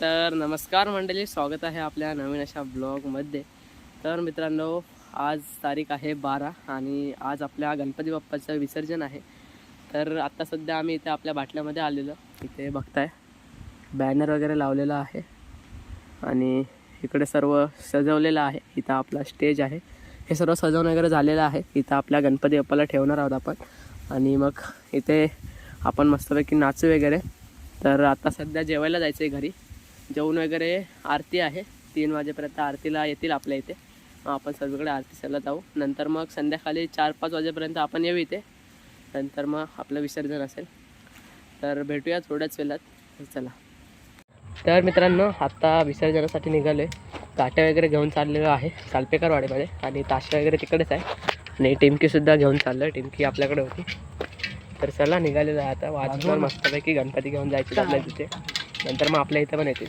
तर नमस्कार मंडळी स्वागत आहे आपल्या नवीन अशा ब्लॉगमध्ये. तर मित्रांनो आज तारीख आहे बारा आणि आज आपल्या गणपती बाप्पाचं विसर्जन आहे. तर आत्ता सध्या आम्ही इथे आपल्या बाटल्यामध्ये आलेलो. इथे बघताय बॅनर वगैरे लावलेला आहे. आणि इकडे सर्व सजवलेलं आहे. इथं आपला स्टेज आहे. हे सर्व सजवणं वगैरे झालेलं आहे. इथं आपल्या गणपती बाप्पाला ठेवणार आहोत आपण. आणि मग इथे आपण मस्तपैकी नाचू वगैरे. तर आता सध्या जेवायला जायचं आहे घरी. जेवण वगैरे आरती आहे. तीन वाजेपर्यंत आरतीला येतील आपल्या इथे. मग आपण सर्वीकडे सरला जाऊ. नंतर मग संध्याकाळी चार पाच वाजेपर्यंत आपण येऊ इथे. नंतर मग आपलं विसर्जन असेल. तर भेटूया थोड्याच वेळात. तर चला. तर मित्रांनो आत्ता विसर्जनासाठी निघालो आहे काटे वगैरे घेऊन चाललेलो आहे. सालपेकरवाडीमध्ये. आणि ताशे वगैरे तिकडेच आहे. आणि टिमकीसुद्धा घेऊन चाललो आहे टिमकी आपल्याकडे होती. तर चला निघालेलं आहे आता. वाजवर मस्तपैकी गणपती घेऊन जायचे आपल्या तिथे. नंतर मग आपल्या इथं पण येतील.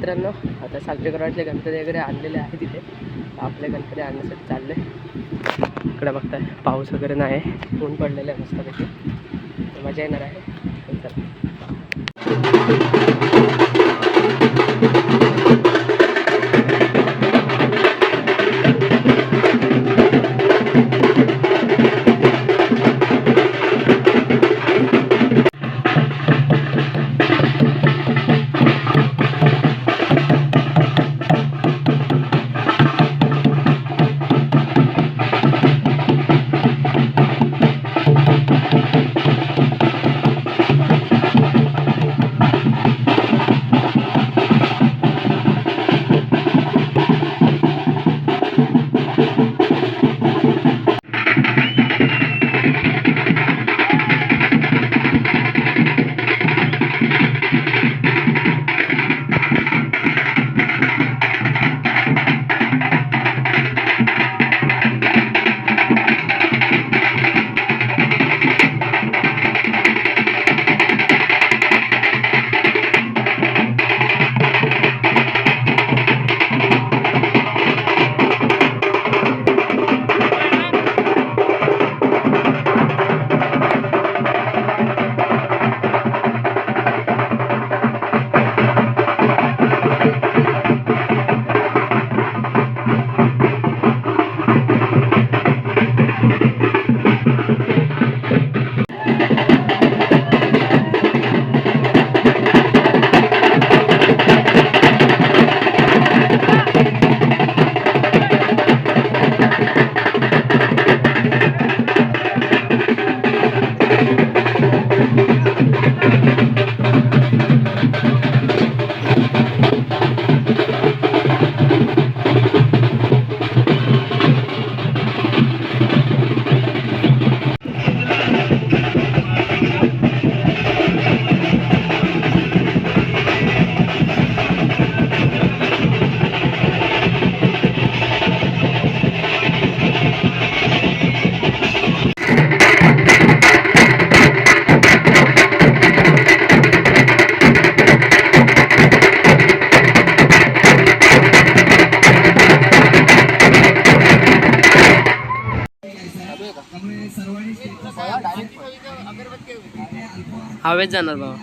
मित्रांनो आता सालपेकरवाडचे गणपती वगैरे आणलेले आहे तिथे आपले गणपती आणण्यासाठी चालले इकडे बघताय पाऊस वगैरे नाही ऊन पडलेलं आहे मस्तपैकी. मजा येणार आहे. चला. हवेत जाणार बाबा.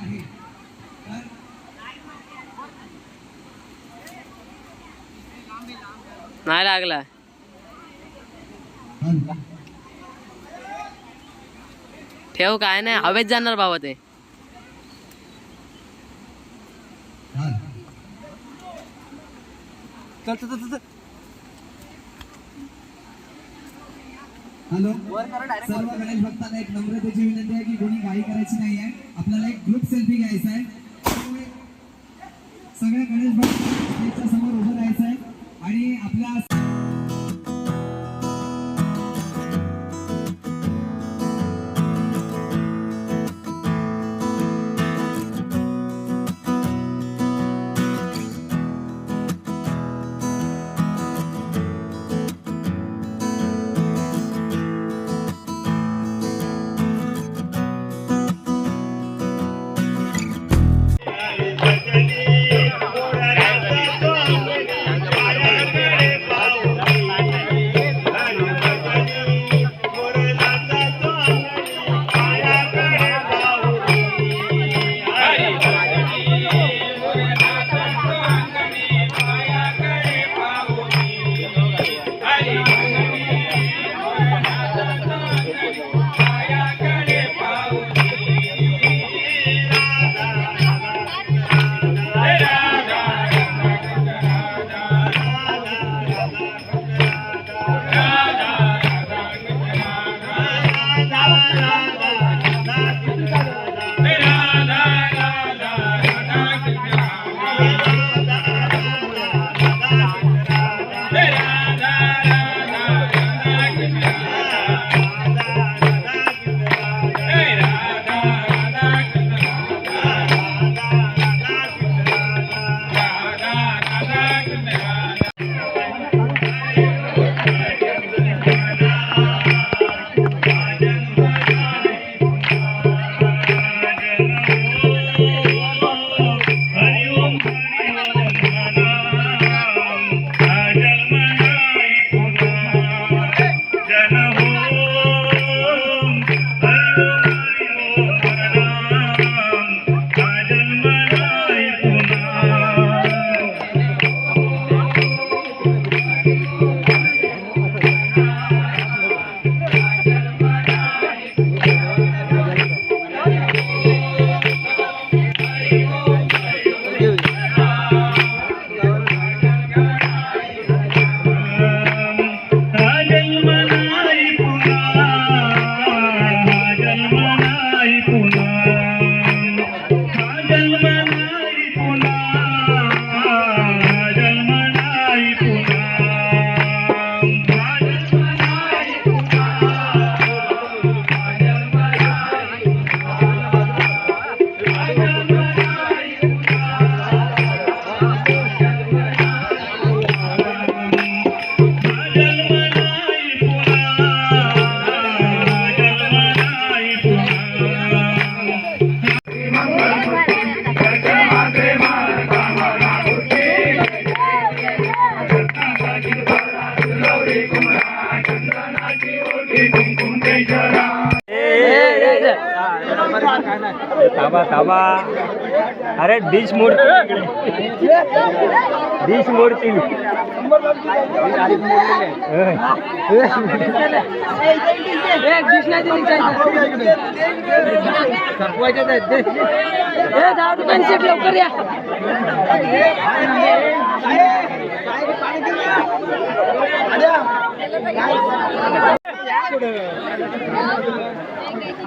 नाही लागला. ठेव काय नाही. हवेत जाणार बाबा ते. हॅलो? सर्व गणेश भक्तांना एक नम्रतेची विनंती आहे की कोणी घाई करायची नाही आहे आपल्याला एक ग्रुप सेल्फी घ्यायचा आहे. सगळ्या गणेश भक्त थांबा थांबा अरे डिश मोडतील डिश मोडतील लवकर या बघा.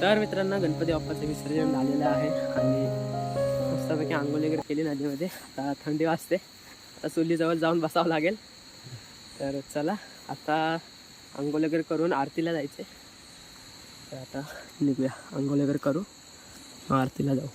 तर मित्रांनो गणपती बाप्पाचं विसर्जन झालेलं आहे आणि मस्तपैकी आंघोळ वगैरे केली नदीमध्ये. आता थंडी वाजते. आता चुलीजवळ जाऊन बसावं लागेल. तर चला आता आंघोळ वगैरे करून आरतीला जायचे तर आता निघूया. आंघोळ वगैरे करू. मग आरतीला जाऊ.